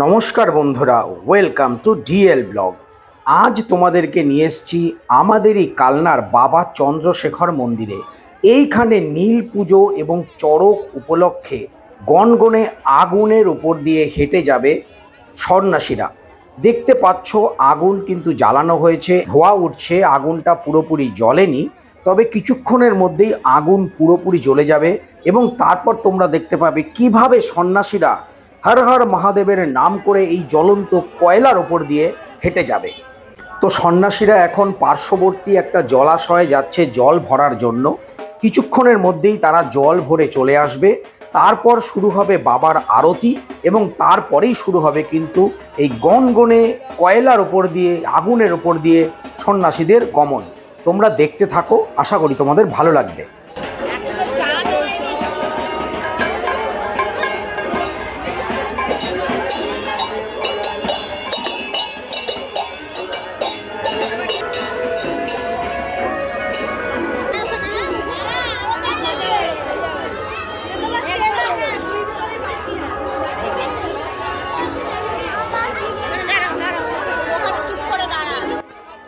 নমস্কার বন্ধুরা welcome to DL blog আজ তোমাদেরকে নিয়ে এসেছি আমাদেরই কালনার বাবা চন্দ্রশেখর মন্দিরে। এইখানে নীল পুজো এবং চড়ক উপলক্ষে গনগনে আগুনের উপর দিয়ে হেঁটে যাবে সন্ন্যাসীরা। দেখতে পাচ্ছ, আগুন কিন্তু জ্বালানো হয়েছে, ধোয়া উঠছে, আগুনটা পুরোপুরি জ্বলেনি, তবে কিছুক্ষণের মধ্যেই আগুন পুরোপুরি জ্বলে যাবে এবং তারপর তোমরা দেখতে পাবে কীভাবে সন্ন্যাসীরা হর হর মহাদেবের নাম করে এই জ্বলন্ত কয়লার ওপর দিয়ে হেঁটে যাবে। তো সন্ন্যাসীরা এখন পার্শ্ববর্তী একটা জলাশয়ে যাচ্ছে জল ভরার জন্য। কিছুক্ষণের মধ্যেই তারা জল ভরে চলে আসবে। তারপর শুরু হবে বাবার আরতি এবং তারপরেই শুরু হবে কিন্তু এই গনগনে কয়লার ওপর দিয়ে, আগুনের ওপর দিয়ে সন্ন্যাসীদের গমন। তোমরা দেখতে থাকো, আশা করি তোমাদের ভালো লাগবে।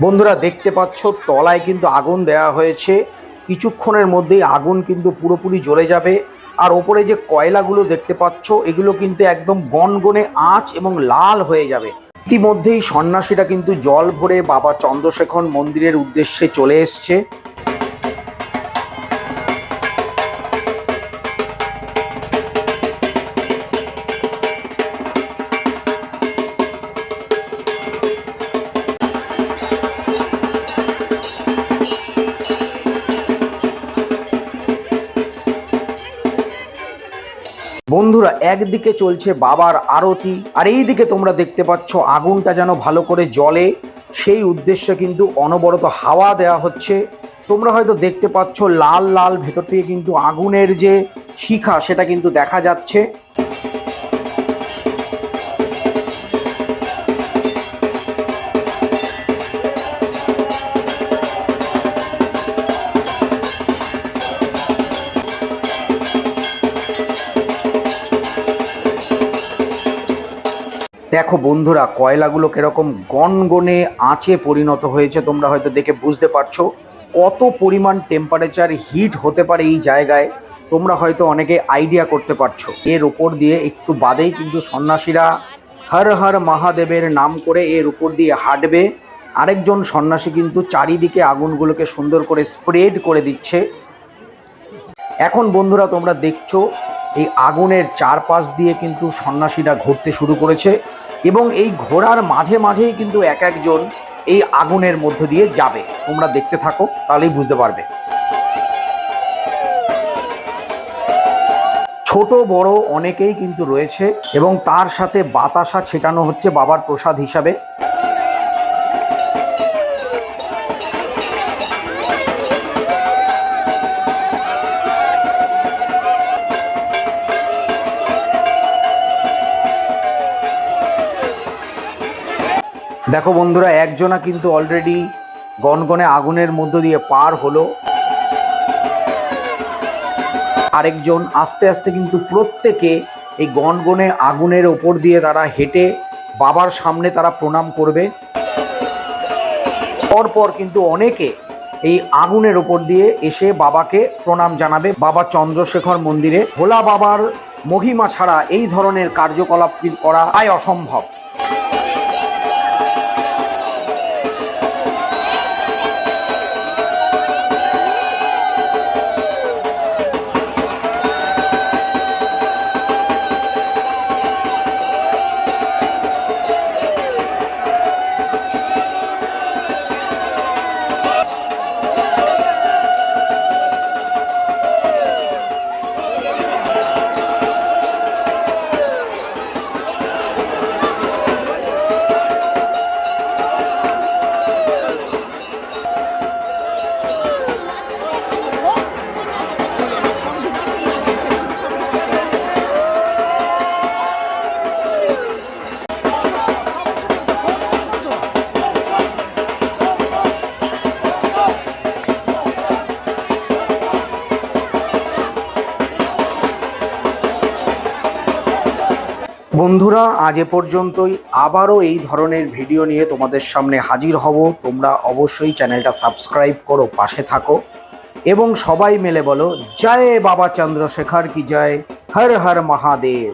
বন্ধুরা দেখতে পাচ্ছ, তলায় কিন্তু আগুন দেওয়া হয়েছে। কিছুক্ষণের মধ্যেই আগুন কিন্তু পুরোপুরি জ্বলে যাবে। আর ওপরে যে কয়লাগুলো দেখতে পাচ্ছ, এগুলো কিন্তু একদম গনগনে আঁচ এবং লাল হয়ে যাবে। ইতিমধ্যেই সন্ন্যাসীরা কিন্তু জল ভরে বাবা চন্দ্রশেখর মন্দিরের উদ্দেশ্যে চলে এসছে। একদিকে চলছে বাবার আরতি, আর এই দিকে তোমরা দেখতে পাচ্ছ আগুনটা যেন ভালো করে জলে সেই উদ্দেশ্যে কিন্তু অনবরত হাওয়া দেওয়া হচ্ছে। তোমরা হয়তো দেখতে পাচ্ছ লাল লাল ভেতর থেকে কিন্তু আগুনের যে শিখা, সেটা কিন্তু দেখা যাচ্ছে। দেখো বন্ধুরা, কয়লাগুলো কীরকম গনগনে আঁচে পরিণত হয়েছে তোমরা হয়তো দেখে বুঝতে পারছ। কত পরিমাণ টেম্পারেচার হিট হতে পারে এই জায়গায়, তোমরা হয়তো অনেকে আইডিয়া করতে পারছ। এর উপর দিয়ে একটু বাদেই কিন্তু সন্ন্যাসীরা হর হর মহাদেবের নাম করে এর উপর দিয়ে হাঁটবে। আরেকজন সন্ন্যাসী কিন্তু চারিদিকে আগুনগুলোকে সুন্দর করে স্প্রেড করে দিচ্ছে। এখন বন্ধুরা তোমরা দেখছ, এই আগুনের চারপাশ দিয়ে কিন্তু সন্ন্যাসীরা ঘুরতে শুরু করেছে। এবং এই ঘোড়ার মাঝে মাঝেই কিন্তু এক একজন এই আগুনের মধ্য দিয়ে যাবে। তোমরা দেখতে থাকো, তাহলেই বুঝতে পারবে। ছোট, বড় অনেকেই কিন্তু রয়েছে এবং তার সাথে বাতাসা ছেটানো হচ্ছে বাবার প্রসাদ হিসাবে। দেখো বন্ধুরা, একজনা কিন্তু অলরেডি গনগনে আগুনের মধ্য দিয়ে পার হলো। আরেকজন আস্তে আস্তে কিন্তু প্রত্যেকে এই গনগনে আগুনের ওপর দিয়ে তারা হেঁটে বাবার সামনে তারা প্রণাম করবে। পরপর কিন্তু অনেকে এই আগুনের ওপর দিয়ে এসে বাবাকে প্রণাম জানাবে। বাবা চন্দ্রশেখর মন্দিরে, ভোলা বাবার মহিমা ছাড়া এই ধরনের কার্যকলাপ করা প্রায় অসম্ভব। বন্ধুরা, আজ এ পর্যন্তই। আবারও এই ধরনের ভিডিও নিয়ে তোমাদের সামনে হাজির হব। তোমরা অবশ্যই চ্যানেলটা সাবস্ক্রাইব করো, পাশে থাকো। এবং সবাই মিলে বলো, জয় বাবা চন্দ্রশেখর কি জয়? হর হর মহাদেব।